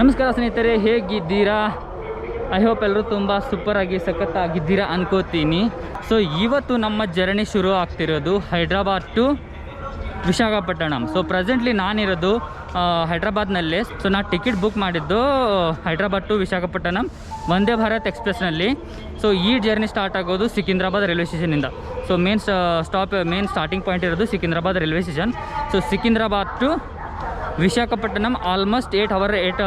ನಮಸ್ಕಾರ ಸ್ನೇಹಿತರೆ, ಹೇಗಿದ್ದೀರಾ? ಐ ಹೋಪ್ ಎಲ್ಲರೂ ತುಂಬ ಸೂಪರಾಗಿ ಸಖತ್ತಾಗಿದ್ದೀರಾ ಅನ್ಕೋತೀನಿ. ಸೊ ಇವತ್ತು ನಮ್ಮ ಜರ್ನಿ ಶುರು ಆಗ್ತಿರೋದು Hyderabad to Visakhapatnam. So presently ನಾನಿರೋದು ಹೈದ್ರಾಬಾದ್ನಲ್ಲೇ. ಸೊ ನಾನು ಟಿಕೆಟ್ ಬುಕ್ ಮಾಡಿದ್ದು, ಹೈದ್ರಾಬಾದ್ ಟು ವಿಶಾಖಪಟ್ಟಣಂ, ವಂದೇ ಭಾರತ್ ಎಕ್ಸ್ಪ್ರೆಸ್ನಲ್ಲಿ ಸೊ ಈ ಜರ್ನಿ ಸ್ಟಾರ್ಟ್ ಆಗೋದು Secunderabad railway ಸ್ಟೇಷನಿಂದ so main stop main starting point ಇರೋದು Secunderabad railway station so Secunderabad to Visakhapatnam almost eight hour eight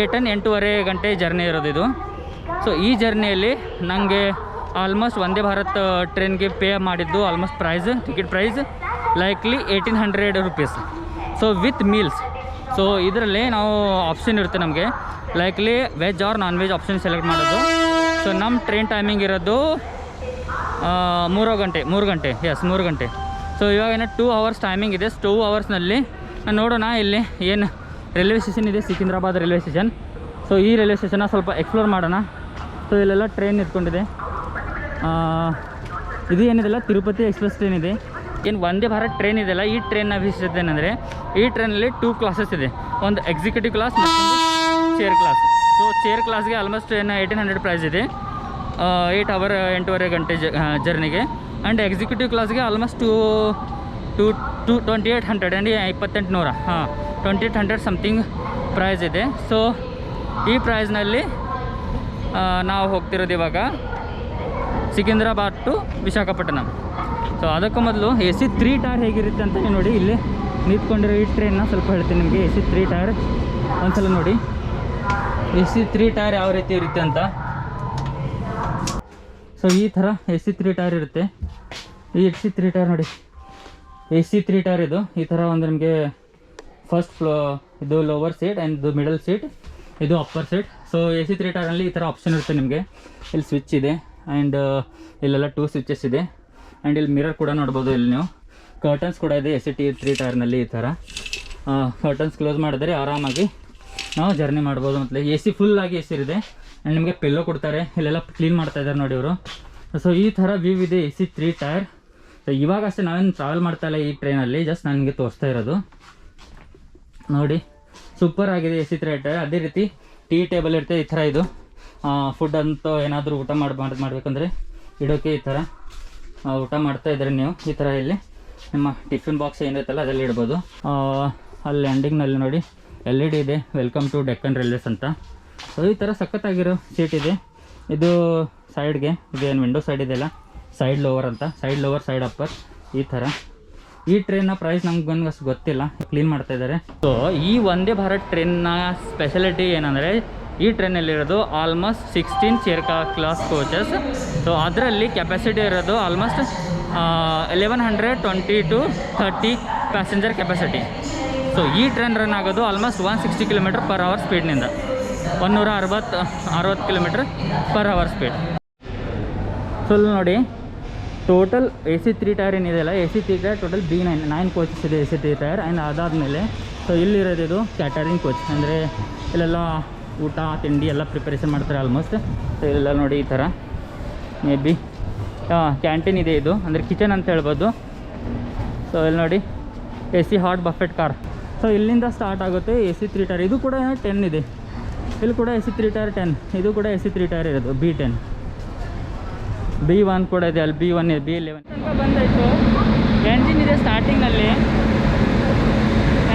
eight and ಎಂಟೂವರೆ ಗಂಟೆ journey ಇರೋದು ಇದು. ಸೊ ಈ ಜರ್ನಿಯಲ್ಲಿ ನನಗೆ ಆಲ್ಮೋಸ್ಟ್ ವಂದೇ ಭಾರತ್ ಟ್ರೈನ್ಗೆ ಪೇ ಮಾಡಿದ್ದು almost price ticket price likely eighteen hundred rupees so with meals so ಇದರಲ್ಲಿ ನಾವು ಆಪ್ಷನ್ ಇರುತ್ತೆ ನಮಗೆ. Likely veg or non veg option select ಮಾಡೋದು. ಸೊ ನಮ್ಮ ಟ್ರೈನ್ ಟೈಮಿಂಗ್ ಇರೋದು ಮೂರು ಗಂಟೆ ಮೂರು ಗಂಟೆ ಎಸ್ ಮೂರು ಗಂಟೆ. ಸೊ ಇವಾಗ ಏನೋ ಟೂ ಅವರ್ಸ್ ಟೈಮಿಂಗ್ ಇದೆ. ಟೂ ಅವರ್ಸ್ನಲ್ಲಿ ನೋಡೋಣ ಇಲ್ಲಿ ಏನು ರೈಲ್ವೆ ಸ್ಟೇಷನ್ ಇದೆ, ಸಿಕಿಂದ್ರಾಬಾದ್ ರೈಲ್ವೆ ಸ್ಟೇಷನ್ ಸೊ ಈ ರೈಲ್ವೆ ಸ್ಟೇಷನ್ನ ಸ್ವಲ್ಪ ಎಕ್ಸ್ಪ್ಲೋರ್ ಮಾಡೋಣ. ಸೊ ಇಲ್ಲೆಲ್ಲ ಟ್ರೈನ್ ನಿಂತ್ಕೊಂಡಿದೆ. ಇದು ಏನಿದೆಲ್ಲ? ತಿರುಪತಿ ಎಕ್ಸ್ಪ್ರೆಸ್ ಟ್ರೈನ್ ಇದೆ. ಏನು ವಂದೇ ಭಾರತ್ ಟ್ರೈನ್ ಇದೆಯಲ್ಲ, ಈ ಟ್ರೈನ್ನ ವಿಶೇಷತೆ ಏನಂದರೆ, ಈ ಟ್ರೈನಲ್ಲಿ ಟೂ ಕ್ಲಾಸಸ್ ಇದೆ. ಒಂದು ಎಕ್ಸಿಕ್ಯೂಟಿವ್ ಕ್ಲಾಸ್ ಮತ್ತೊಂದು ಚೇರ್ ಕ್ಲಾಸ್ ಸೊ ಚೇರ್ ಕ್ಲಾಸ್ಗೆ ಆಲ್ಮೋಸ್ಟ್ ಏನು ಏಯ್ಟೀನ್ ಹಂಡ್ರೆಡ್ ಪ್ರೈಸ್ ಇದೆ. ಏಯ್ಟ್ ಅವರ್ ಎಂಟೂವರೆ ಗಂಟೆ ಜರ್ನಿಗೆ ಆ್ಯಂಡ್ ಎಕ್ಸಿಕ್ಯೂಟಿವ್ ಕ್ಲಾಸ್ಗೆ almost two two two twenty eight hundred and ಇಪ್ಪತ್ತೆಂಟು ನೂರ ಹಾಂ, twenty eight hundred something price ಇದೆ. ಸೊ ಈ ಪ್ರೈಸ್ನಲ್ಲಿ ನಾವು ಹೋಗ್ತಿರೋದು ಇವಾಗ ಸಿಕಿಂದ್ರಾಬಾದ್ ಟು ವಿಶಾಖಪಟ್ಟಣಂ. ಸೊ ಅದಕ್ಕೂ ಮೊದಲು ಎ ಸಿ ತ್ರೀ ಟೈರ್ ಹೇಗಿರುತ್ತೆ ಅಂತ ನೋಡಿ ಇಲ್ಲಿ ನಿಂತ್ಕೊಂಡಿರೋ ಈ ಟ್ರೈನ್ನ ಸ್ವಲ್ಪ ಹೇಳ್ತೀನಿ ನಿಮಗೆ. ಎ ಸಿ ತ್ರೀ ಟೈರ್ ಒಂದ್ಸಲ ನೋಡಿ. ಎ ಸಿ ತ್ರೀ ಟೈರ್ ಯಾವ ರೀತಿ ಇರುತ್ತೆ ಅಂತ. ಸೊ ಈ ಥರ ಎ ಸಿ ತ್ರೀ ಟೈರ್ ಇರುತ್ತೆ. ಈ ಎ ಸಿ ತ್ರೀ ಟೈರ್ ನೋಡಿ. ಎ ಸಿ ತ್ರೀ ಟೈರ್ ಇದು. ಈ ಥರ ಒಂದು ನಿಮಗೆ ಫಸ್ಟ್ ಫ್ಲೋ ಇದು ಲೋವರ್ ಸೀಟ್ ಆ್ಯಂಡ್ ಇದು ಮಿಡಲ್ ಸೀಟ್ ಇದು upper seat so A C three ಟೈರಲ್ಲಿ ಈ ಥರ ಆಪ್ಷನ್ ಇರುತ್ತೆ ನಿಮಗೆ. ಇಲ್ಲಿ ಸ್ವಿಚ್ ಇದೆ ಆ್ಯಂಡ್ ಇಲ್ಲೆಲ್ಲ ಟೂ ಸ್ವಿಚಸ್ ಇದೆ. ಆ್ಯಂಡ್ ಇಲ್ಲಿ ಮಿರರ್ ಕೂಡ ನೋಡ್ಬೋದು ಇಲ್ಲಿ ನೀವು. ಕರ್ಟನ್ಸ್ ಕೂಡ ಇದೆ ಎ ಸಿ ಟಿ ತ್ರೀ ಟೈರ್ನಲ್ಲಿ ಈ ಥರ ಕರ್ಟನ್ಸ್ ಕ್ಲೋಸ್ ಮಾಡಿದರೆ ಆರಾಮಾಗಿ ನಾವು ಜರ್ನಿ ಮಾಡ್ಬೋದು. ಮತ್ತು ಎ ಸಿ ಫುಲ್ ಆಗಿ ಎ ಸಿ ಇದೆ. ಆ್ಯಂಡ್ ನಿಮಗೆ ಪಿಲ್ಲೋ ಕೊಡ್ತಾರೆ. ಇಲ್ಲೆಲ್ಲ ಕ್ಲೀನ್ ಮಾಡ್ತಾ ಇದ್ದಾರೆ ನೋಡಿ ಇವರು. ಸೊ ಈ ಥರ ವ್ಯೂ ಇದೆ A C three tier so ಇವಾಗ ಅಷ್ಟೇ ನಾವೇನು ಟ್ರಾವೆಲ್ ಮಾಡ್ತಾ ಇಲ್ಲ ಈ ಟ್ರೈನಲ್ಲಿ ಜಸ್ಟ್ ನನಗೆ ತೋರಿಸ್ತಾ ಇರೋದು. ನೋಡಿ ಸೂಪರ್ ಆಗಿದೆ ಎ ಸಿ ತ್ರೀ ಅದೇ ರೀತಿ ಟೀ ಟೇಬಲ್ ಇರುತ್ತೆ, ಈ ಥರ ಇದು. ಫುಡ್ ಅಂತ ಏನಾದರೂ ಊಟ ಮಾಡಿ ಮಾಡಿ, ಮಾಡಬೇಕಂದ್ರೆ ಇಡೋಕ್ಕೆ ಈ ಥರ. ಊಟ ಮಾಡ್ತಾ ಇದ್ದರೆ ನೀವು ಈ ಥರ ಇಲ್ಲಿ ನಿಮ್ಮ ಟಿಫಿನ್ ಬಾಕ್ಸ್ ಏನಿರುತ್ತಲ್ಲ ಅದರಲ್ಲಿ ಇಡ್ಬೋದು. ಅಲ್ಲಿ ಎಂಡಿಂಗ್ನಲ್ಲಿ ನೋಡಿ ಎಲ್ ಇ ಡಿ ಇದೆ ವೆಲ್ಕಮ್ ಟು ಡೆಕ್ಕನ್ ರೈಲ್ವೇಸ್ ಅಂತ. ಸೊ ಈ ಥರ ಸಖತ್ತಾಗಿರೋ ಸೀಟ್ ಇದೆ. ಇದು ಸೈಡ್ಗೆ ಇದೇನು ವಿಂಡೋ ಸೈಡ್ ಇದೆಯಲ್ಲ ಸೈಡ್ ಲೋವರ್ ಅಂತ ಸೈಡ್ ಲೋವರ್ ಸೈಡ್ ಅಪ್ಪರ್ ಈ ಥರ. ಈ ಟ್ರೈನ್ನ ಪ್ರೈಸ್ ನಮ್ಗೆ ಅಷ್ಟು ಗೊತ್ತಿಲ್ಲ ಕ್ಲೀನ್ ಮಾಡ್ತಾ ಇದ್ದಾರೆ ಸೊ ಈ ವಂದೇ ಭಾರತ್ ಟ್ರೈನ್ನ ಸ್ಪೆಷಾಲಿಟಿ ಏನಂದರೆ, ಈ ಟ್ರೈನಲ್ಲಿರೋದು almost sixteen chair class coaches so ಅದರಲ್ಲಿ ಕೆಪಾಸಿಟಿ ಇರೋದು almost eleven hundred twenty to thirty passenger capacity so ಈ ಟ್ರೈನ್ ರನ್ ಆಗೋದು almost one sixty kilometre per hour ಸ್ಪೀಡ್ನಿಂದ ಒನ್ನೂರ ಅರವತ್ತು ಅರವತ್ತು kilometre per hour speed full ನೋಡಿ total A C three tier ಏನಿದೆಯಲ್ಲ A C three tier total B nine nine coaches ಇದೆ A C three tier and ಅದಾದಮೇಲೆ so ಇಲ್ಲಿರೋದು ಇದು catering coach ಅಂದರೆ ಇಲ್ಲೆಲ್ಲ ಊಟ, ತಿಂಡಿ ಎಲ್ಲ ಪ್ರಿಪರೇಷನ್ ಮಾಡ್ತಾರೆ ಆಲ್ಮೋಸ್ಟ್ ಸೊ ಇಲ್ಲೆಲ್ಲ ನೋಡಿ ಈ ಥರ ಮೇ ಬಿ ಕ್ಯಾಂಟೀನ್ ಇದೆ ಇದು. ಅಂದರೆ ಕಿಚನ್ ಅಂತ ಹೇಳ್ಬೋದು. ಸೊ ಇಲ್ಲಿ ನೋಡಿ A C hot buffet car so ಇಲ್ಲಿಂದ ಸ್ಟಾರ್ಟ್ ಆಗುತ್ತೆ ಎ ಸಿ ತ್ರೀ ಟೈರ್ ಇದು ಕೂಡ ಟೆನ್ ಇದೆ. ಇಲ್ಲಿ ಕೂಡ A C three tier ten ಇದು ಕೂಡ ಎ ಸಿ ತ್ರೀ ಟೈರ್ ಇರೋದು ಬಿ ಟೆನ್ ಬಿ ಒನ್ ಕೂಡ ಇದೆ, ಅಲ್ಲಿ ಬಿ ಒನ್ ಇದೆ, ಬಿ ಲೆವೆನ್ ತನಕ ಬಂದಾಯಿತು. ಎಂಜಿನ್ ಇದೆ ಸ್ಟಾರ್ಟಿಂಗಲ್ಲಿ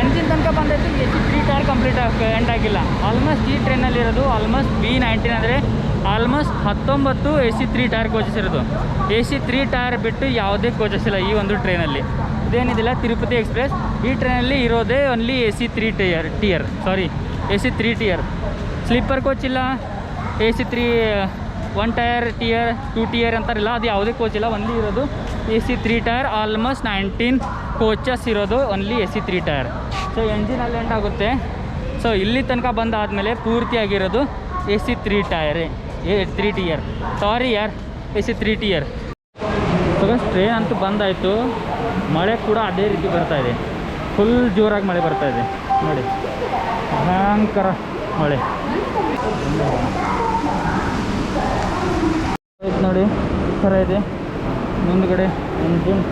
ಎಂಜಿನ್ ತನಕ ಬಂದಾಯಿತು A C three tier complete ಆಗ ಎಂಡ್ ಆಗಿಲ್ಲ. ಆಲ್ಮೋಸ್ಟ್ ಈ ಟ್ರೈನಲ್ಲಿರೋದು ಆಲ್ಮೋಸ್ಟ್ ಬಿ ನೈನ್ಟೀನ್ ಅಂದರೆ ಆಲ್ಮೋಸ್ಟ್ ಹತ್ತೊಂಬತ್ತು A C three tier coaches ಇರೋದು. ಎ ಸಿ ತ್ರೀ ಟೈರ್ ಬಿಟ್ಟು ಯಾವುದೇ ಕೋಚಸ್ ಇಲ್ಲ ಈ ಒಂದು ಟ್ರೈನಲ್ಲಿ ಇದೇನಿದಿಲ್ಲ, ತಿರುಪತಿ ಎಕ್ಸ್ಪ್ರೆಸ್ ಈ ಟ್ರೈನಲ್ಲಿ ಇರೋದೇ only A C three tier tier sorry A C three tier sleeper coach ಇಲ್ಲ A C three one tier tier, two tier ಅಂತಾರಿಲ್ಲ, ಅದು ಯಾವುದೇ ಕೋಚ್ ಇಲ್ಲ ಒನ್ಲಿ ಇರೋದು A C three tier almost nineteen coaches ಇರೋದು only A C three tier so ಎಂಜಿನಲ್ಲಿ end ಆಗುತ್ತೆ. So ಇಲ್ಲಿ ತನಕ ಬಂದಾದಮೇಲೆ ಪೂರ್ತಿಯಾಗಿರೋದು A C three tier A three tier sorry ಯಾರ್ A C three tier. Train ಅಂತೂ ಬಂದಾಯಿತು. ಮಳೆ ಕೂಡ ಅದೇ ರೀತಿ ಬರ್ತಾ ಇದೆ. ಫುಲ್ ಜೋರಾಗಿ ಮಳೆ ಬರ್ತಾ ಇದೆ. ನೋಡಿ, ಭಯಂಕರ ಮಳೆ. ನೋಡಿ ಥರ ಇದೆ. ಮುಂದ್ಗಡೆ ಇಂಜಿನ್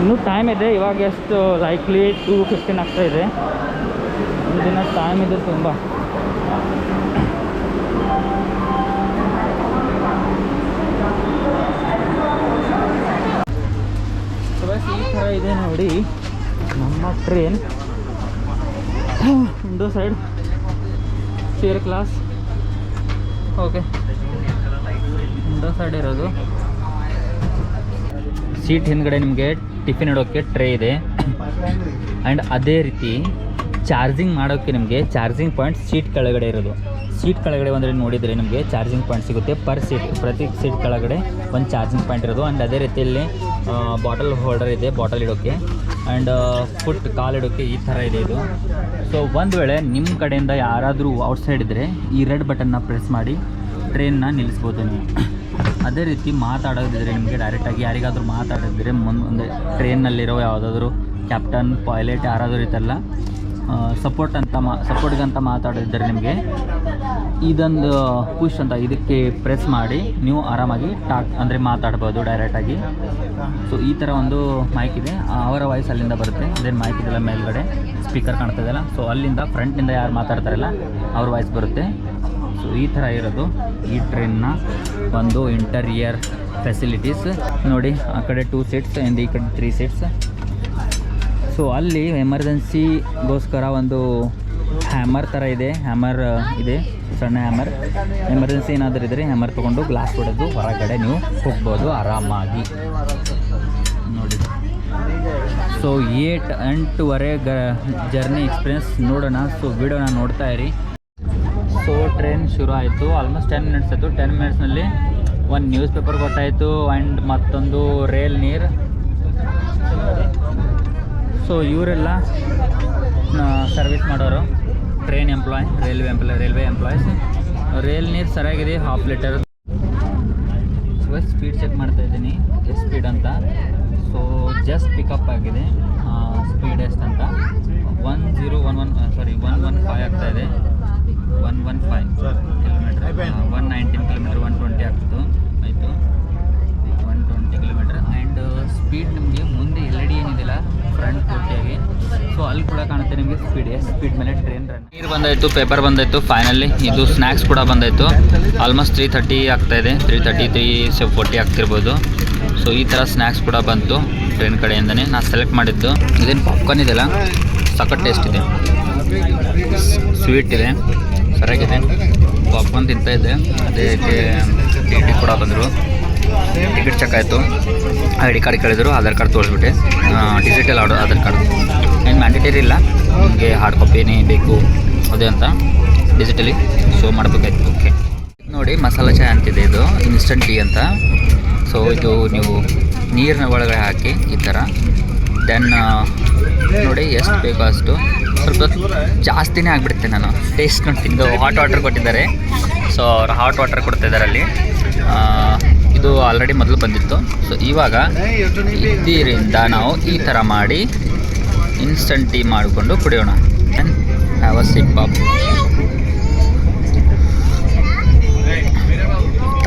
ಇನ್ನೂ ಟೈಮ್ ಇದೆ, ಇವಾಗ ಎಷ್ಟು ಲೈಕ್ಲಿ ಟೂ ಫಿಫ್ಟೀನ್ ಆಗ್ತಾ ಇದೆ. ದಿನ ಟೈಮ್ ಇದೆ ತುಂಬ. ಈ ಥರ ಇದೆ ನೋಡಿ ನಮ್ಮ train window side chair class okay. Window side ಇರೋದು. ಸೀಟ್ ಹಿಂದ್ಗಡೆ ನಿಮಗೆ ಟಿಫಿನ್ ಇಡೋಕ್ಕೆ ಟ್ರೇ ಇದೆ. ಆ್ಯಂಡ್ ಅದೇ ರೀತಿ ಚಾರ್ಜಿಂಗ್ ಮಾಡೋಕ್ಕೆ ನಿಮಗೆ ಚಾರ್ಜಿಂಗ್ ಪಾಯಿಂಟ್ ಸೀಟ್ ಕೆಳಗಡೆ ಇರೋದು. ಸೀಟ್ ಕೆಳಗಡೆ ಒಂದರೆ ನೋಡಿದರೆ ನಿಮಗೆ ಚಾರ್ಜಿಂಗ್ ಪಾಯಿಂಟ್ ಸಿಗುತ್ತೆ ಪರ್ ಸೀಟ್ ಪ್ರತಿ ಸೀಟ್ ಕೆಳಗಡೆ ಒಂದು ಚಾರ್ಜಿಂಗ್ ಪಾಯಿಂಟ್ ಇರೋದು. ಆ್ಯಂಡ್ ಅದೇ ರೀತಿಯಲ್ಲಿ ಬಾಟಲ್ ಹೋಲ್ಡರ್ ಇದೆ ಬಾಟಲ್ ಇಡೋಕ್ಕೆ ಆ್ಯಂಡ್ ಫುಟ್ ಕಾಲಿಡೋಕ್ಕೆ ಈ ಥರ ಇದೆ ಇದು. ಸೊ ಒಂದು ವೇಳೆ ನಿಮ್ಮ ಕಡೆಯಿಂದ ಯಾರಾದರೂ ಔಟ್ಸೈಡ್ ಇದ್ದರೆ ಈ ರೆಡ್ ಬಟನ್ನ ಪ್ರೆಸ್ ಮಾಡಿ ಟ್ರೈನ್ನ ನಿಲ್ಲಿಸ್ಬೋದು ನೀವು. ಅದೇ ರೀತಿ ಮಾತಾಡೋದಿದ್ರೆ ನಿಮಗೆ ಡೈರೆಕ್ಟಾಗಿ ಯಾರಿಗಾದರೂ ಮಾತಾಡೋದಿದ್ರೆ ಮುಂದೆ ಟ್ರೈನ್ನಲ್ಲಿರೋ ಯಾವುದಾದ್ರೂ ಕ್ಯಾಪ್ಟನ್ ಪೈಲಟ್ ಯಾರಾದರೂ ಇರ್ತಲ್ಲ ಸಪೋರ್ಟ್ ಅಂತ ಮಾ ಸಪೋರ್ಟ್ಗಂತ ಮಾತಾಡಿದ್ದಾರೆ ನಿಮಗೆ ಇದೊಂದು ಪುಷ್ ಅಂತ ಇದಕ್ಕೆ ಪ್ರೆಸ್ ಮಾಡಿ ನೀವು ಆರಾಮಾಗಿ ಟಾಕ್ ಅಂದರೆ ಮಾತಾಡ್ಬೋದು ಡೈರೆಕ್ಟಾಗಿ ಸೊ ಈ ಥರ ಒಂದು ಮೈಕ್ ಇದೆ. ಅವರ ವಾಯ್ಸ್ ಅಲ್ಲಿಂದ ಬರುತ್ತೆ. ಅದೇನು ಮೈಕ್ ಇದೆಲ್ಲ ಮೇಲ್ಗಡೆ ಸ್ಪೀಕರ್ ಕಾಣ್ತದಲ್ಲ ಸೊ ಅಲ್ಲಿಂದ ಫ್ರಂಟಿಂದ ಯಾರು ಮಾತಾಡ್ತಾರಲ್ಲ, ಅವ್ರ ವಾಯ್ಸ್ ಬರುತ್ತೆ. ಸೊ ಈ ಥರ ಇರೋದು ಈ ಟ್ರೈನ್ನ ಒಂದು ಇಂಟರಿಯರ್ ಫೆಸಿಲಿಟೀಸ್ ನೋಡಿ, ಆ ಕಡೆ ಟೂ ಸೀಟ್ಸ್ ಆ್ಯಂಡ್ ಈ ಕಡೆ ತ್ರೀ ಸೀಟ್ಸ್ ಸೊ ಅಲ್ಲಿ ಎಮರ್ಜೆನ್ಸಿಗೋಸ್ಕರ ಒಂದು ಹ್ಯಾಮರ್ ಥರ ಇದೆ. ಹ್ಯಾಮರ್ ಇದೆ. ಸಣ್ಣ ಹ್ಯಾಮರ್ ಎಮರ್ಜೆನ್ಸಿ ಏನಾದರೂ ಇದ್ದರೆ ಹ್ಯಾಮರ್ ತೊಗೊಂಡು ಗ್ಲಾಸ್ ಹೊಡೆದು ಹೊರಗಡೆ ನೀವು ಹೋಗ್ಬೋದು ಆರಾಮಾಗಿ. ನೋಡಿ. ಸೊ ಏಟ್, ಎಂಟುವರೆ ಗ ಜರ್ನಿ ಎಕ್ಸ್ಪೀರಿಯನ್ಸ್ ನೋಡೋಣ. ಸೊ ವಿಡಿಯೋನ ನೋಡ್ತಾ ಇರಿ. ಸೊ ಟ್ರೈನ್ ಶುರು ಆಯಿತು. ಆಲ್ಮೋಸ್ಟ್ ಟೆನ್ ಮಿನಿಟ್ಸ್ ಆಯಿತು. ಟೆನ್ ಮಿನಿಟ್ಸ್ನಲ್ಲಿ ಒಂದು ನ್ಯೂಸ್ ಪೇಪರ್ ಕೊಟ್ಟಾಯಿತು ಆ್ಯಂಡ್ ಮತ್ತೊಂದು ರೇಲ್ ನೀರ್. ಸೊ ಇವರೆಲ್ಲ ಸರ್ವಿಸ್ ಮಾಡೋರು. Train employee railway employee railway employees Rail ನೀರು ಸರಿಯಾಗಿದೆ ಹಾಫ್ ಲೀಟರ್ ಸ್ಪೀಡ್ ಚೆಕ್ ಮಾಡ್ತಾ ಇದ್ದೀನಿ, ಎಷ್ಟು ಸ್ಪೀಡ್ ಅಂತ. ಸೊ ಜಸ್ಟ್ ಪಿಕಪ್ ಆಗಿದೆ ಸ್ಪೀಡ್ ಎಷ್ಟು ಅಂತ. One zero one one sorry one one five ಆಗ್ತಾ ಇದೆ. One one five kilometre one nineteen kilometre one twenty ಆಗ್ತಿತ್ತು. ಆಯಿತು. One twenty kilometre and speed ನಿಮಗೆ ಮುಂದೆ ಎಲ್ ಏನಿದೆಯಲ್ಲ ಫ್ರಂಟ್ ಪೂರ್ತಿಯಾಗಿ. ಸೊ ಅಲ್ಲಿ ಕೂಡ ಕಾಣುತ್ತೆ ನಿಮಗೆ ಸ್ಪೀಡ್ ಸ್ಪೀಡ್ ಮೇಲೆ ಟ್ರೈನ್ ರನ್ ನೀರು ಬಂದಾಯಿತು ಪೇಪರ್ ಬಂದಾಯಿತು ಫೈನಲಿ ಇದು ಸ್ನ್ಯಾಕ್ಸ್ ಕೂಡ ಬಂದಾಯಿತು. ಆಲ್ಮೋಸ್ಟ್ ತ್ರೀ ಥರ್ಟಿ ಆಗ್ತಾ ಇದೆ three thirty three so forty ಆಗ್ತಿರ್ಬೋದು. So ಈ ಥರ ಸ್ನ್ಯಾಕ್ಸ್ ಕೂಡ ಬಂತು ಟ್ರೈನ್ ಕಡೆಯಿಂದನೇ. ನಾನು ಸೆಲೆಕ್ಟ್ ಮಾಡಿದ್ದು. ಇದೇನು ಪಾಪ್ಕಾರ್ನ್ ಇದೆಯಲ್ಲ? ಸಖತ್ ಟೇಸ್ಟ್ ಇದೆ. ಸ್ವೀಟ್ ಇದೆ. ಸರಿಯಾಗಿದೆ. ಪಾಪ್ಕಾರ್ನ್ ತಿಂತಾ ಇದ್ದೆ. ಅದೇ ರೀತಿ ಟಿ ಕೂಡ ಬಂದರು. ಟಿಕೆಟ್ ಚೆಕ್ ಆಯಿತು. ಐ ಡಿ ಕಾರ್ಡ್ ಕೇಳಿದ್ರು ಆಧಾರ್ ಕಾರ್ಡ್ ತೋರಿಸ್ಬಿಟ್ಟೆ. ಡಿಜಿಟಲ್ ಆರ್ಡರ್ ಆಧಾರ್ ಕಾರ್ಡ್ ಏನು ಮ್ಯಾಂಡೇಟರಿ ಇಲ್ಲ. ನಿಮಗೆ ಹಾರ್ಡ್ ಕಾಪಿನೇ ಬೇಕು, ಅದೇ ಅಂತ ಡಿಜಿಟಲಿ ಶೋ ಮಾಡಬೇಕಾಯ್ತು. ಓಕೆ ನೋಡಿ, ಮಸಾಲ ಚಾಯ್ ಅಂತಿದೆ ಇದು. ಇನ್ಸ್ಟಂಟ್ ಟೀ ಅಂತ. ಸೊ ಇದು ನೀವು ನೀರಿನ ಒಳಗಡೆ ಹಾಕಿ, ಈ ಥರ ದೆನ್ ನೋಡಿ, ಎಷ್ಟು ಬೇಕೋ ಅಷ್ಟು. ಸ್ವಲ್ಪ ಜಾಸ್ತಿನೇ ಆಗಿಬಿಡುತ್ತೆ ನಾನು. ಟೇಸ್ಟ್ ನೋಡ್ತೀನಿ ಹಾಟ್ ವಾಟರ್ ಕೊಟ್ಟಿದ್ದಾರೆ. ಸೊ ಅವ್ರು ಹಾಟ್ ವಾಟರ್ ಕೊಡ್ತಿದ್ದಾರೆ ಅಲ್ಲಿ. ಇದು ಆಲ್ರೆಡಿ ಮೊದಲು ಬಂದಿತ್ತು. ಸೊ ಇವಾಗ ಇದರಿಂದ ನಾವು ಈ ಥರ ಮಾಡಿ ಇನ್ಸ್ಟಂಟ್ ಟೀ ಮಾಡಿಕೊಂಡು ಕುಡಿಯೋಣ. Have a sip of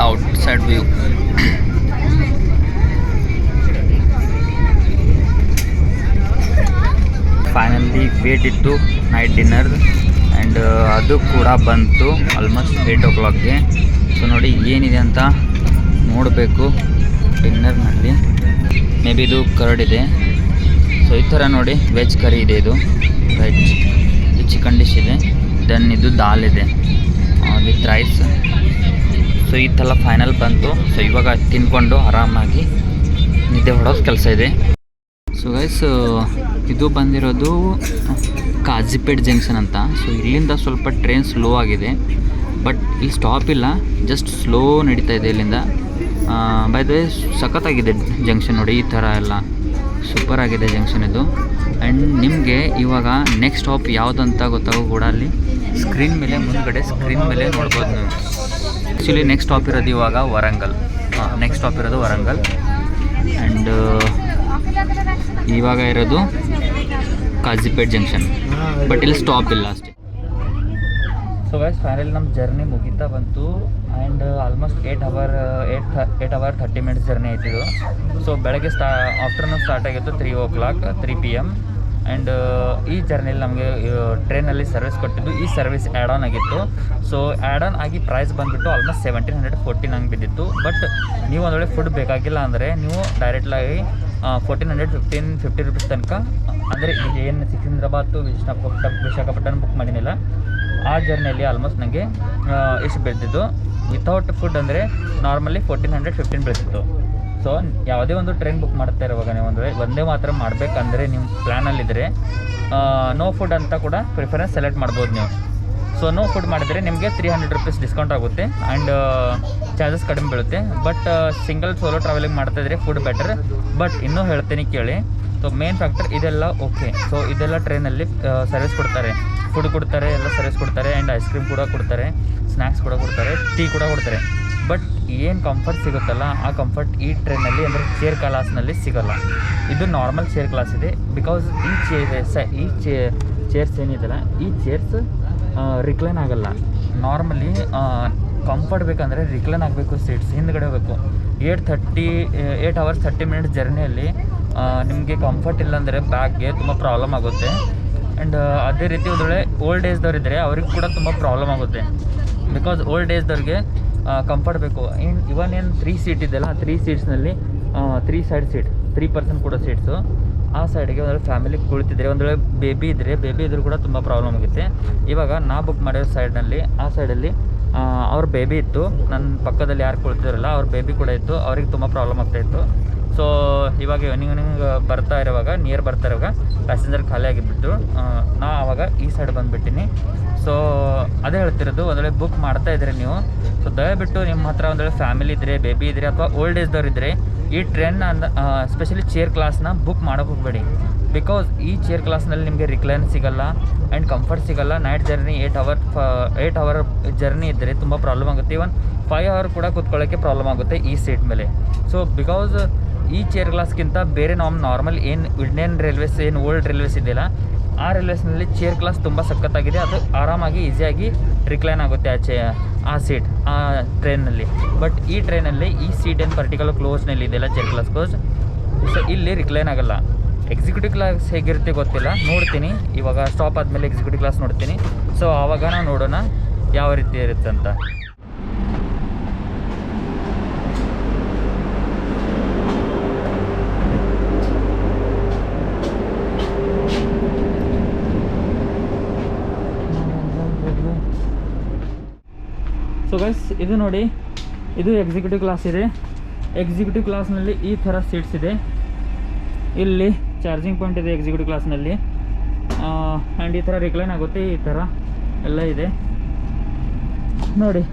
outside view finally wait ಇತ್ತು ನೈಟ್ ಡಿನ್ನರ್ ಆ್ಯಂಡ್ ಅದು ಕೂಡ ಬಂತು ಆಲ್ಮೋಸ್ಟ್ ಏಯ್ಟ್ ಓ ಕ್ಲಾಕ್ಗೆ ಸೊ ನೋಡಿ ಏನಿದೆ ಅಂತ ನೋಡಬೇಕು ಡಿನ್ನರ್ನಲ್ಲಿ. ಮೇ ಬಿ ಇದು ಕರ್ಡ್ ಇದೆ. ಸೊ ಈ ಥರ ನೋಡಿ ವೆಜ್ ಕರಿ ಇದೆ ಇದು. ವೆಜ್ ಇದು ಚಿಕನ್ ಡಿಶ್ ಇದೆ. ದೆನ್ ಇದು ದಾಲ್ ಇದೆ. ವಿತ್ ರೈಸ್ ಸೊ ಈ ಥರ ಫೈನಲ್ ಬಂತು. ಸೊ ಇವಾಗ ತಿನ್ಕೊಂಡು ಆರಾಮಾಗಿ ನಿದ್ದೆ ಹೊಡೋದು ಕೆಲಸ ಇದೆ. ಸೊ ಗೈಸ್ ಇದು ಬಂದಿರೋದು ಕಾಜಿಪೇಟ್ ಜಂಕ್ಷನ್ ಅಂತ. ಸೊ ಇಲ್ಲಿಂದ ಸ್ವಲ್ಪ ಟ್ರೈನ್ ಸ್ಲೋ ಆಗಿದೆ. ಬಟ್ ಇಲ್ಲಿ ಸ್ಟಾಪ್ ಇಲ್ಲ. ಜಸ್ಟ್ ಸ್ಲೋ ನಡೀತಾ ಇದೆ ಇಲ್ಲಿಂದ. ಬೈ ದ ವೇ ಸಖತ್ತಾಗಿದೆ ಜಂಕ್ಷನ್ ನೋಡಿ, ಈ ಥರ ಎಲ್ಲ. ಸೂಪರ್ ಆಗಿದೆ ಜಂಕ್ಷನ್ ಇದು. ಆ್ಯಂಡ್ ನಿಮಗೆ ಇವಾಗ ನೆಕ್ಸ್ಟ್ ಸ್ಟಾಪ್ ಯಾವುದಂತ ಗೊತ್ತಾಗೋ ಕೂಡ ಅಲ್ಲಿ ಸ್ಕ್ರೀನ್ ಮೇಲೆ, ಮುಂದ್ಗಡೆ ಸ್ಕ್ರೀನ್ ಮೇಲೆ ನೋಡ್ಬೋದು ನೀವು. ಆ್ಯಕ್ಚುಲಿ ನೆಕ್ಸ್ಟ್ ಸ್ಟಾಪ್ ಇರೋದು ಇವಾಗ ವರಂಗಲ್. ನೆಕ್ಸ್ಟ್ ಸ್ಟಾಪ್ ಇರೋದು ವರಂಗಲ್. ಆ್ಯಂಡ್ ಇವಾಗ ಇರೋದು ಕಾಜಿಪೇಟ್ ಜಂಕ್ಷನ್ ಬಟ್ ಇಲ್ಲಿ ಸ್ಟಾಪ್ ಇಲ್ಲ ಅಷ್ಟೇ. ಸೊ ವೈಸ್ ಫೈನಲಿ ನಮ್ಮ ಜರ್ನಿ ಮುಗಿತಾ ಬಂತು. And almost eight hour eight eight hour thirty minutes journey ಆಯ್ತಿದ್ದು so ಬೆಳಗ್ಗೆ ಸ್ಟಾ ಆಫ್ಟರ್ನೂನ್ ಸ್ಟಾರ್ಟ್ ಆಗಿತ್ತು three o'clock three P M and ಈ ಜರ್ನಿಲಿ ನಮಗೆ ಟ್ರೈನಲ್ಲಿ ಸರ್ವಿಸ್ ಕೊಟ್ಟಿದ್ದು, ಈ ಸರ್ವಿಸ್ ಆ್ಯಡ್ ಆನ್ ಆಗಿತ್ತು. ಸೊ ಆ್ಯಡ್ ಆನ್ ಆಗಿ ಪ್ರೈಸ್ ಬಂದುಬಿಟ್ಟು ಆಲ್ಮೋಸ್ಟ್ ಸೆವೆಂಟೀನ್ ಹಂಡ್ರೆಡ್ ಫೋರ್ಟೀನ್ ಹಂಗೆ ಬಿದ್ದಿತ್ತು. ಬಟ್ ನೀವು ಒಂದು ಫುಡ್ ಬೇಕಾಗಿಲ್ಲ ಅಂದರೆ ನೀವು ಡೈರೆಕ್ಟ್ಲಾಗಿ fourteen hundred fifteen fifty rupees ತನಕ, ಅಂದರೆ ಈಗ ಏನು ಸಿಕಿಂದ್ರಾಬಾದ್ ಟು ವಿಶಾಖಪಟ್ಟಣ ವಿಶಾಖಪಟ್ಟಣ ಬುಕ್ ಮಾಡಿನಿಲ್ಲ. ಆ ಜರ್ನಿಯಲ್ಲಿ ಆಲ್ಮೋಸ್ಟ್ ನನಗೆ ಇಷ್ಟು ಬೀಳ್ತಿತ್ತು ವಿತೌಟ್ ಫುಡ್ ಅಂದರೆ ನಾರ್ಮಲಿ ಫೋರ್ಟೀನ್ ಹಂಡ್ರೆಡ್ ಫಿಫ್ಟೀನ್ ಬೀಳ್ತಿತ್ತು ಸೊ ಯಾವುದೇ ಒಂದು ಟ್ರೈನ್ ಬುಕ್ ಮಾಡ್ತಾ ಇರುವಾಗ ನೀವು ಅಂದರೆ ಒಂದೇ ಮಾತ್ರ ಮಾಡಬೇಕಂದ್ರೆ ನಿಮ್ಮ ಪ್ಲ್ಯಾನಲ್ಲಿದ್ದರೆ ನೋ ಫುಡ್ ಅಂತ ಕೂಡ ಪ್ರಿಫರೆನ್ಸ್ ಸೆಲೆಕ್ಟ್ ಮಾಡ್ಬೋದು ನೀವು. ಸೊ ನೋ ಫುಡ್ ಮಾಡಿದರೆ ನಿಮಗೆ ತ್ರೀ ಹಂಡ್ರೆಡ್ ರುಪೀಸ್ ಡಿಸ್ಕೌಂಟ್ ಆಗುತ್ತೆ ಆ್ಯಂಡ್ ಚಾರ್ಜಸ್ ಕಡಿಮೆ ಬೀಳುತ್ತೆ. ಬಟ್ ಸಿಂಗಲ್ ಸೋಲೋ ಟ್ರಾವೆಲಿಂಗ್ ಮಾಡ್ತಾ ಇದ್ರೆ ಫುಡ್ ಬೆಟರ್ ಬಟ್ ಇನ್ನೂ ಹೇಳ್ತೀನಿ ಕೇಳಿ ಸೊ ಮೇನ್ ಫ್ಯಾಕ್ಟರ್ ಇದೆಲ್ಲ ಓಕೆ ಸೊ ಇದೆಲ್ಲ ಟ್ರೈನಲ್ಲಿ ಸರ್ವಿಸ್ ಕೊಡ್ತಾರೆ. ಫುಡ್ ಕೊಡ್ತಾರೆ, ಎಲ್ಲ ಸರ್ವಿಸ್ ಕೊಡ್ತಾರೆ ಆ್ಯಂಡ್ ಐಸ್ ಕ್ರೀಮ್ ಕೂಡ ಕೊಡ್ತಾರೆ ಸ್ನ್ಯಾಕ್ಸ್ ಕೂಡ ಕೊಡ್ತಾರೆ ಟೀ ಕೂಡ ಕೊಡ್ತಾರೆ. ಬಟ್ ಏನು ಕಂಫರ್ಟ್ ಸಿಗುತ್ತಲ್ಲ, ಆ ಕಂಫರ್ಟ್ ಈ ಟ್ರೈನಲ್ಲಿ ಅಂದರೆ ಚೇರ್ ಕ್ಲಾಸ್ನಲ್ಲಿ ಸಿಗೋಲ್ಲ. ಇದು ನಾರ್ಮಲ್ ಚೇರ್ ಕ್ಲಾಸ್ ಇದೆ. ಬಿಕಾಸ್ ಈ ಚೇರ್ ಸ, ಈ ಚೇ ಚೇರ್ಸ್ ಏನಿದೆಯಲ್ಲ ಈ ಚೇರ್ಸ್ ರಿಕ್ಲೈನ್ ಆಗಲ್ಲ. ನಾರ್ಮಲಿ ಕಂಫರ್ಟ್ ಬೇಕಂದರೆ ರಿಕ್ಲೈನ್ ಆಗಬೇಕು ಸೀಟ್ಸ್ ಹಿಂದ್ಗಡೆ ಹೋಗಬೇಕು. Eight thirty eight hours thirty minutes ಜರ್ನಿಯಲ್ಲಿ ನಿಮಗೆ ಕಂಫರ್ಟ್ ಇಲ್ಲಾಂದರೆ ಬ್ಯಾಗ್ಗೆ ತುಂಬ ಪ್ರಾಬ್ಲಮ್ ಆಗುತ್ತೆ. ಆ್ಯಂಡ್ ಅದೇ ರೀತಿ ವೇಳೆ ಓಲ್ಡ್ ಏಜ್ದವ್ರು ಇದ್ದರೆ ಅವ್ರಿಗೆ ಕೂಡ ತುಂಬ ಪ್ರಾಬ್ಲಮ್ ಆಗುತ್ತೆ. ಬಿಕಾಸ್ ಓಲ್ಡ್ ಏಜ್ದವ್ರಿಗೆ ಕಂಫರ್ಟ್ ಬೇಕು. ಏನು ಇವನ್ ಏನು ತ್ರೀ ಸೀಟ್ ಇದೆಯಲ್ಲ, ಆ three ಸೀಟ್ಸ್ನಲ್ಲಿ three side seat three percent ಕೂಡ ಸೀಟ್ಸು ಆ ಸೈಡಿಗೆ ಒಂದೊಳ್ಳೆ ಫ್ಯಾಮಿಲಿ ಕುಳಿತಿದ್ರೆ ಒಂದೊಳ್ಳೆ ಬೇಬಿ ಇದ್ದರೆ ಬೇಬಿ ಇದ್ರೂ ಕೂಡ ತುಂಬ ಪ್ರಾಬ್ಲಮ್ ಆಗುತ್ತೆ. ಇವಾಗ ನಾ ಬುಕ್ ಮಾಡಿರೋ ಸೈಡ್ನಲ್ಲಿ ಆ ಸೈಡಲ್ಲಿ ಅವ್ರ ಬೇಬಿ ಇತ್ತು. ನನ್ನ ಪಕ್ಕದಲ್ಲಿ ಯಾರು ಕುಳಿತಿರಲ್ಲ ಅವ್ರ ಬೇಬಿ ಕೂಡ ಇತ್ತು. ಅವ್ರಿಗೆ ತುಂಬ ಪ್ರಾಬ್ಲಮ್ ಆಗ್ತಾಯಿತ್ತು ಸೊ ಇವಾಗ ಇವ್ನಿಂಗ್ ಇವ್ನಿಂಗ್ ಬರ್ತಾ ಇರುವಾಗ ನಿಯರ್ ಬರ್ತಾ ಇರುವಾಗ ಪ್ಯಾಸೆಂಜರ್ ಖಾಲಿ ಆಗಿಬಿಟ್ಟು ನಾ ಆವಾಗ ಈ ಸೈಡ್ ಬಂದುಬಿಟ್ಟಿನಿ. ಸೊ ಅದೇ ಹೇಳ್ತಿರೋದು ಒಂದೊಳ್ಳೆ ಬುಕ್ ಮಾಡ್ತಾ ಇದ್ರೆ ನೀವು ಸೊ ದಯವಿಟ್ಟು ನಿಮ್ಮ ಹತ್ರ ಒಂದೊಳ್ಳೆ ಫ್ಯಾಮಿಲಿ ಇದ್ದರೆ ಬೇಬಿ ಇದ್ದರೆ ಅಥವಾ ಓಲ್ಡ್ ಏಜ್ದವ್ರು ಇದ್ದರೆ ಈ ಟ್ರೈನ್ ಅಂದ ಸ್ಪೆಷಲಿ ಚೇರ್ ಕ್ಲಾಸ್ನ ಬುಕ್ ಮಾಡೋಕೆ ಹೋಗಬೇಡಿ. ಬಿಕಾಸ್ ಈ ಚೇರ್ ಕ್ಲಾಸ್ನಲ್ಲಿ ನಿಮಗೆ ರಿಕ್ಲೈನ್ ಸಿಗಲ್ಲ ಆ್ಯಂಡ್ ಕಂಫರ್ಟ್ ಸಿಗಲ್ಲ. Night journey eight hour eight hour journey ಇದ್ದರೆ ತುಂಬ ಪ್ರಾಬ್ಲಮ್ ಆಗುತ್ತೆ. ಇವನ್ ಫೈವ್ ಅವರ್ ಕೂಡ ಕೂತ್ಕೊಳ್ಳೋಕ್ಕೆ ಪ್ರಾಬ್ಲಮ್ ಆಗುತ್ತೆ ಈ ಸೀಟ್ ಮೇಲೆ. ಸೊ ಬಿಕಾಸ್ ಈ ಚೇರ್ ಕ್ಲಾಸ್ಗಿಂತ ಬೇರೆ ನಾವು ನಾರ್ಮಲ್ ಏನು ಇಂಡಿಯನ್ ರೈಲ್ವೇಸ್ ಏನು ಓಲ್ಡ್ ರೈಲ್ವೇಸ್ ಇದೆಯಲ್ಲ, ಆ ರೈಲ್ವೇಸ್ನಲ್ಲಿ ಚೇರ್ ಕ್ಲಾಸ್ ತುಂಬ ಸಖತ್ತಾಗಿದೆ. ಅದು ಆರಾಮಾಗಿ ಈಸಿಯಾಗಿ ರಿಕ್ಲೈನ್ ಆಗುತ್ತೆ ಆ ಚೇ ಆ ಸೀಟ್ ಆ ಟ್ರೈನಲ್ಲಿ ಬಟ್ ಈ ಟ್ರೈನಲ್ಲಿ ಈ ಸೀಟ್ ಏನು ಪರ್ಟಿಕ್ಯುಲರ್ ಕ್ಲೋಸ್ನಲ್ಲಿ ಇದೆಯಲ್ಲ ಚೇರ್ ಕ್ಲಾಸ್ ಕ್ಲೋಸ್ ಸೊ ಇಲ್ಲಿ ರಿಕ್ಲೈನ್ ಆಗಲ್ಲ. ಎಕ್ಸಿಕ್ಯೂಟಿವ್ ಕ್ಲಾಸ್ ಹೇಗಿರುತ್ತೆ ಗೊತ್ತಿಲ್ಲ. ನೋಡ್ತೀನಿ. ಇವಾಗ ಸ್ಟಾಪ್ ಆದಮೇಲೆ ಎಕ್ಸಿಕ್ಯೂಟಿವ್ ಕ್ಲಾಸ್ ನೋಡ್ತೀನಿ. ಸೊ ಆವಾಗ ನಾವು ನೋಡೋಣ ಯಾವ ರೀತಿ ಇರುತ್ತೆ ಅಂತ. ಸೊ ಗೈಸ್ ಇದು ನೋಡಿ. ಇದು ಎಕ್ಸಿಕ್ಯೂಟಿವ್ ಕ್ಲಾಸ್ ಇದೆ. ಎಕ್ಸಿಕ್ಯೂಟಿವ್ ಕ್ಲಾಸ್ನಲ್ಲಿ ಈ ಥರ ಸೀಟ್ಸ್ ಇದೆ. ಇಲ್ಲಿ ಚಾರ್ಜಿಂಗ್ ಪಾಯಿಂಟ್ ಇದೆ ಎಕ್ಸಿಕ್ಯೂಟಿವ್ ಕ್ಲಾಸ್ನಲ್ಲಿ ಆ್ಯಂಡ್ ಈ ಥರ ರಿಕ್ಲೈನ್ ಆಗುತ್ತೆ, ಈ ಥರ ಎಲ್ಲ ಇದೆ. ನೋಡಿ.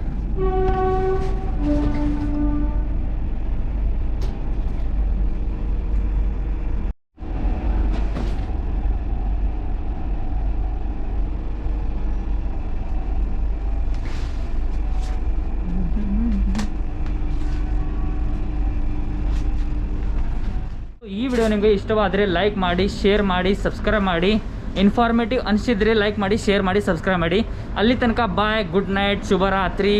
ನಿಮಗೆ ಇಷ್ಟವಾದರೆ ಲೈಕ್ ಮಾಡಿ ಶೇರ್ ಮಾಡಿ ಸಬ್ಸ್ಕ್ರೈಬ್ ಮಾಡಿ. ಇನ್ಫಾರ್ಮೇಟಿವ್ ಅನಿಸಿದ್ರೆ ಲೈಕ್ ಮಾಡಿ ಶೇರ್ ಮಾಡಿ ಸಬ್ಸ್ಕ್ರೈಬ್ ಮಾಡಿ. ಅಲ್ಲಿ ತನಕ ಬಾಯ್ ಗುಡ್ ನೈಟ್ ಶುಭರಾತ್ರಿ.